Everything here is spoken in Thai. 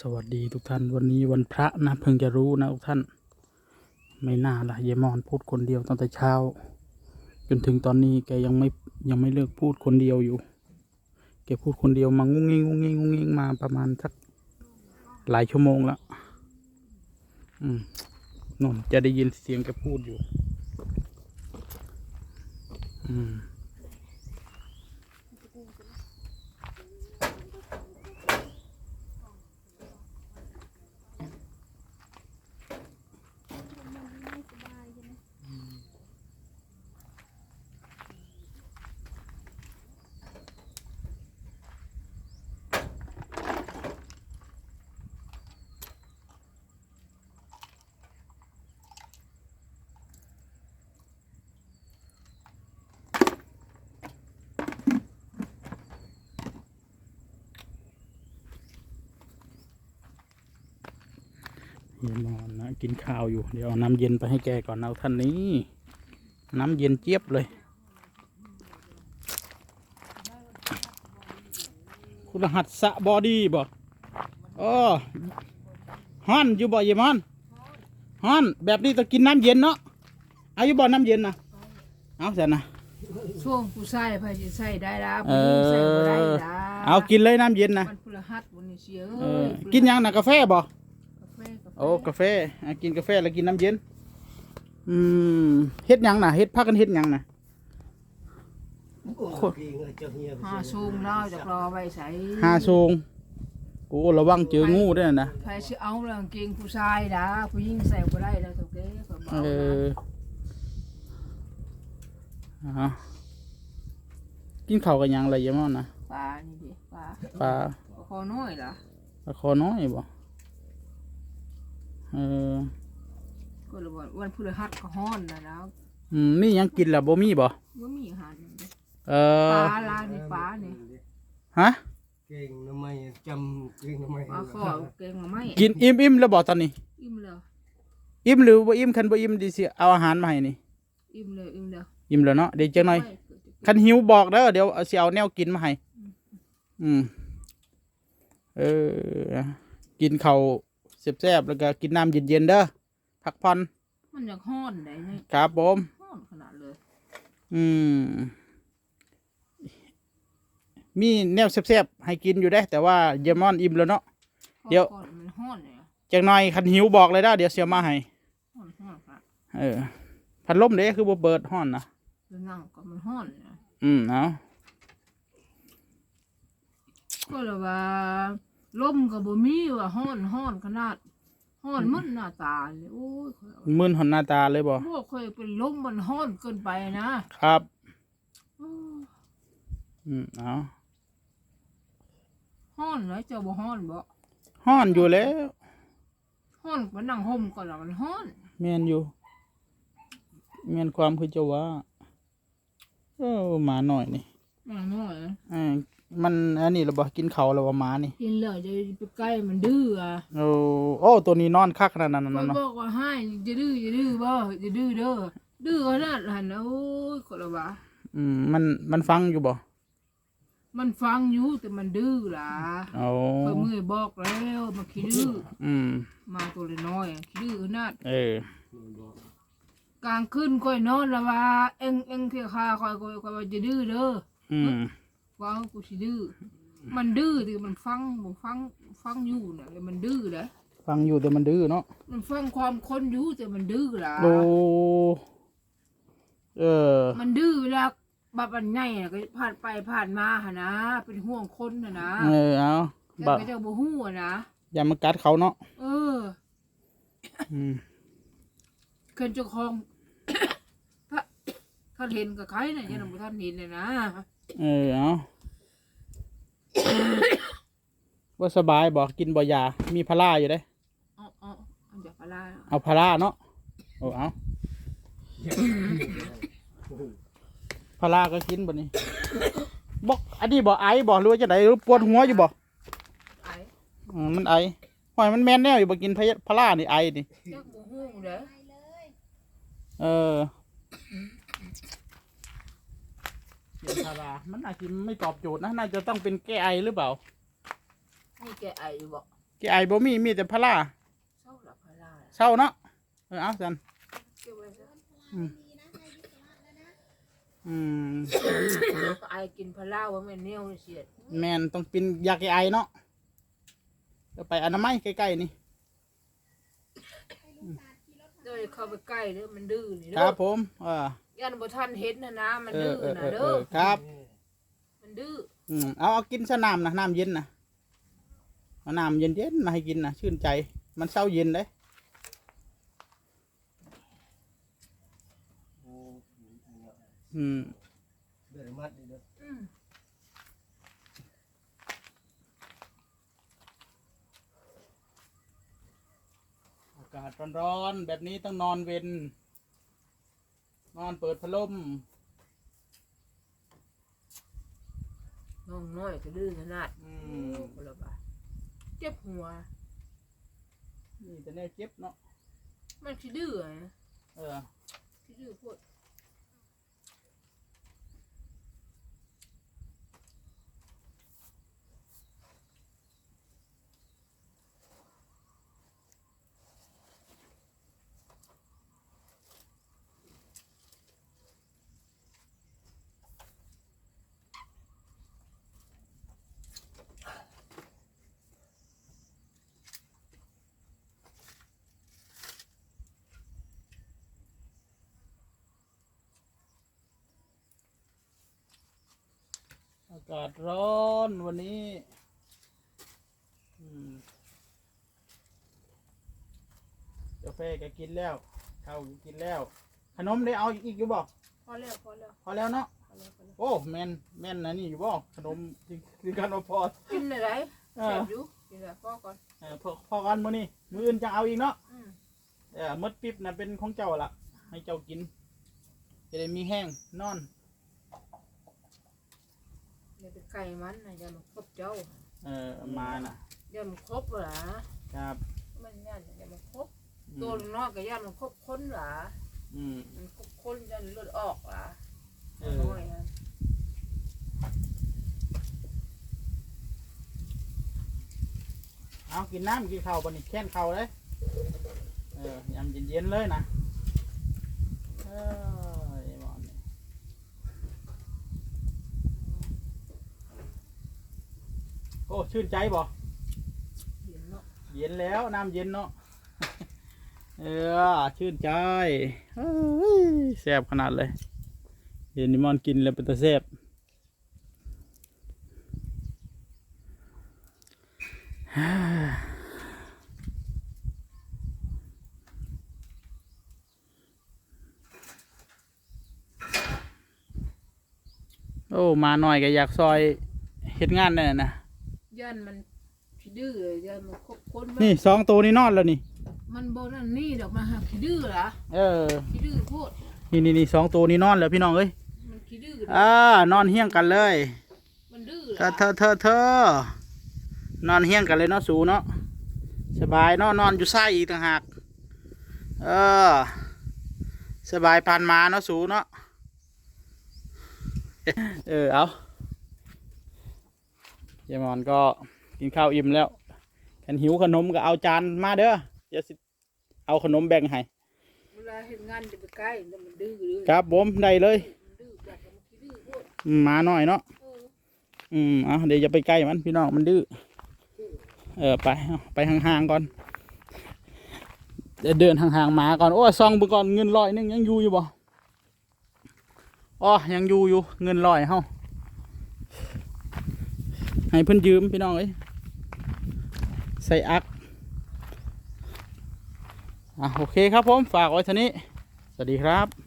สวัสดีทุกท่านวันนี้วันพระนะเพิ่งจะรู้นะทุกท่าน ไม่น่าละเยมอนพูดคนเดียวตั้งแต่เช้า จนถึงตอนนี้แกยังไม่ยังไม่เลิกพูดคนเดียวอยู่ แกพูดคนเดียวมางุ้งงิ้งงุ้งงิ้งงุ้งงิ้งมาประมาณสักหลายชั่วโมงแล้วอืมนนจะได้ยินเสียงแกพูดอยู่ อืม เยายมอนนะกินข้าวอยู่ เดี๋ยวเอาน้ำเย็นไปให้แกก่อนเอาท่านนี้ น้ำเย็นเจี๊ยบเลย คุณรหัสสะบอดี้บ่อ๋อฮ้อนอยู่บ่เยายมอนฮ้อนแบบนี้ต้องกินน้ำเย็นเนาะเอาอยู่บ่น้ำเย็นนะเอาเสร็จนะช่วงผู้ใส่พายใส่ได้ละเอผู้หญิงใส่บ่ได้อละเอากินเลยน้ำเย็นนะมันพลหัสวันนี้เชียวเออกินยังนะกาแฟบ่กาแฟกาแฟ โอ้กาแฟอะกินกาแฟแล้วกินน้ำเย็น อืมเฮ็ดหยังน่ะเฮ็ดพักกันเฮ็ดหยังน่ะหาซูงเล่าจะรอไว้ใส่หาโซงโอ้ระวังเจองูด้วยนะใครสิเอาเรื่องเกงผู้ชายละผู้หญิงใส่บ่ได้แล้วถูกเด้ก็บอเอกออะกินข้าวกันยังไรยายมอนนะปลานี่ดิปลาปลาคอน้อยล่ะปลาคอน้อยบ่ เออก็เลยว่าวันพฤหัสก็ฮ้อนนะแล้วอืมนี่ยังกินแล้วบ่มีบ่บ่มีอาหารเอปอลาลานี่ปลานี่ฮะ เก่งทำไมจำเก่งทำไมปลาขอเกงมาไม่กินอิ่มอิ่มแล้วบ่ตอนนี้ อิ่มแล้วอิ่มหรือบ่อิ่มคันบ่อิ่มดิสิเอาอาหารมาให้นี่อิ่มแล้วอิ่มแล้วอิ่มแล้วเนาะเดี๋ยวจังหน่อยคันหิวบอกเด้อเดี๋ยวเอาสิเอาแนวกินมาให้ อืม เออ กินข้าว แซ่บๆแล้วก็กินน้ำเย็นๆเด้อพักผ่อนมันอยากฮ้อนได้นี่ครับผมฮ้อนขนาดเลย อืม มีแนวแซ่บๆให้กินอยู่ได้ แต่ว่าเยายมอนอิ่มแล้วเนาะ เดี๋ยวก่อนมันฮ้อนเนี่ยจังหน่อยคันหิวบอกเลยเด้อเดี๋ยวเสียมาให้ฮ้อนฮ้อนค่ะเออพัดลมเด้คือบ่เปิดห้อนนะแล้วนั่งก็มันฮ้อนเนี่ยอืมเอาก็เลยว่า ลมก็บ่มีว่าฮ้อนฮ้อนขนาดฮ้อนมันหน้าตาเลยโอ้ยข้อยเอามึนหอนหน้าตาเลยบ่บ่เคยเป็นลมมันฮ้อนเกินไปนะครับ อ้ออืมเอาฮ้อนแล้วเจ้าบ่ฮ้อนบ่ห้อนอยู่แล้วฮ้อนก็นั่งห่มก่อนแล้วมันฮ้อน แม่นอยู่แม่นความคือเจะว่าเออหมาหน่อยนี่นั่งน้อยอ่า มันอันนี้เราบอกกินเขาวแล้วว่าหมานี่กินแล้วจะไปใกล้มันดื้ออะโอ้โอ้ตัวนี้นอนคักขนาดนั้นก็นะเนาะบอกว่าให้จะดื้อจะดื้อบ่จะดื้อเด้อดื้อขนาดนั้นนะโอ้ยก็เลยว่าอืมมันมันฟังอยู่บ่มันฟังอยู่แต่มันดื้อล่ะโอ้เพิ่นมือบอกแล้วมาขี้ดื้ออืมมาตัวน้อยๆขี้ดื้อขนาดเออกลางคืนค่อยนอนแล้วว่าเอ็งเอ็งเที่ยวคาค่อยค่อยค่อยว่าจะดื้อเด้ออืม ว่ากูสิดื้อมันดื้อที่มันฟังบ่ฟังฟังอยู่น่ะแล้วมันดื้อเด้อฟังอยู่แต่มันดื้อเนาะมันฟังความคนอยู่แต่มันดื้อล่ะโอ้เออ มันดื้อเวลาบัดมันใหญ่น่ะก็ผ่านไปผ่านมาหั่นนะเป็นห่วงคนน่ะนะเออเอาแต่บะก็เจ้าบ่ฮู้อะนะอย่ามากัดเขาเนาะเอออืมเคนเจ้าของ ถ้าถ้าเห็นกับใครน่ะยังบ่ทันเห็นเลยนะ เออเอา ว่าสบายบอกกินบ่ยา มีพาราอยู่เด้ เอาเอาเอาอย่าปลาร้าเอาพาราเนาะโอ้เอาพาราก็กินบ่นี่บอกอันนี้บ่ไอบ่หรือว่าจะไหนหรือปวดหัวอยู่บ่ไอ้อืมมันไอหอยมันแม่นแนวอยู่บ่กินพะยะพารานี่ไอนี่ เจ้าบ่ฮู้เด้อ เออ เดี๋ยวพารา มันน่าจะไม่ตอบโจทย์นะ น่าจะต้องเป็นแก้ไอหรือเปล่าให้แกไออยู่บ่กี่ไอบ่มีมีแต่พะลาเศร้าหลับพลาเศร้าเนาะเออเอาสัน เก็บไว้ซะอืมไอกินพลาว่าแม่นแนวเสียดแมนต้องกินยาแก้ไอเนาะเดี๋ยวไปอนามัยใกล้ๆนี่เด้ อเข้าไปใกล้เด้อมันดื้อนี่คเด้รัอบผมเออยันบ่ทันเห็นนะนะมันเอดื้ออเออนะเออเอเด้ออครับมันดื้ออืมเอาเอากินสนามนะน้ำเย็นนะเอาน้ำเย็นๆมาให้กินนะชื่นใจ มันเศร้าเย็นเลยโอ้อืม เดือดมัดนี่เด้ออืม อากาศ ร้อนๆแบบนี้ต้องนอนเวนนอนเปิดพัดลมน้องน้อยก็ดื้อขนาดอืโอ้มบ่ละบาดเจ็บหัว นี่แต่แน่เจ็บเนาะมันสิดื้ออะเออสิดื้อโพดอากาศร้อนวันนี้อืมกาแฟก็กินแล้วข้าวก็กินแล้ว ขนมได้เอาอีกอยู่บ่พอแล้วพอแล้วพอแล้วเนาะพอแล้วพอแล้วโอ้แมนแมนนะนี่อยู่บ่ขนมที่คือกันว่าพอกินอะไรเอแซ่อบอยู่กินอะไรพอก่อนเออพอพอกันมื้อนี้มื้ออื่นจะเอาอีกเนาะอืมเออมดปิ๊บนะเป็นของเจ้าละให้เจ้ากินจะได้มีแห้งนอน อย่าไปไก่มันนะอย่ามันครบเจ้าเออมาน่ะ อย่ามันครบหรอครับมันยันอย่ามันครบอืมตัวน้อยก็ยันมันครบคนหรออืมมันครบคนยันเลือดออกหรอเออน้อยฮะเอากินน้ำกินข้าวบนนี่แค้นข้าวเลยเออยำเย็นๆเลยนะเออไอ้หมอนนี่โอ้ชื่นใจบ่เห็นเนาะเย็นแล้วน้ำเย็นเนาะเออชื่นใจแซ่บขนาดเลยเห็นนิมอนกินแล้วเป็นตาแซ่บโอ้มาหน่อยก็อยากซอยเฮ็ดงานนั่นน่ะนะ ยันมันขี้ดื้อยันมันครบคนนี่สองตัวนี่นอนแล้วนี่ มันโบนั่นนี่ดอกมาหาขี้ดื้อเหรอเออ ขี้ดื้อโพดนี่นี่นี่สองตัวนี่นอนแล้วพี่น้องเอ้ยมันขี้ดื้ออ่านอนเฮี้ยงกันเลย มันดื้อเหรเธออเธอเธอเธอนอนเฮี้ยงกันเลยเนาะสูเนาะสบายเนาะนอนอยู่ไส้อีกต่างหากเออสบายปานมาเนาะสูเนาะเออเอาเยายมอนก็กินข้าวอิ่มแล้วกันหิวขนมก็เอาจานมาเด้อเดี๋ยวสิเอาขนมแบ่งให้เวลาเห็นงานจะไปใกล้แล้วมันดื้อเลยครับผมได้เลยมันดื้อแบบมันขี้ดื้อโพดอืมมาหน่อยเนาะเอออืมเอาเดี๋ยวจะไปใกล้มันพี่น้องมันดื้อเออไปเอาไปห่างๆก่อนเดี๋ยวเดินห่างๆหมาก่อนโอ้ยซองเบิ่งก่อนเงินร้อยหนึงยังอยู่อยู่บ่อ๋อยังอยู่อยู่เงินร้อยเฮา ให้เพิ่นยืมพี่น้องเอ้ยใส่อักอะโอเคครับผมฝากไว้ท่านี้ สวัสดีครับ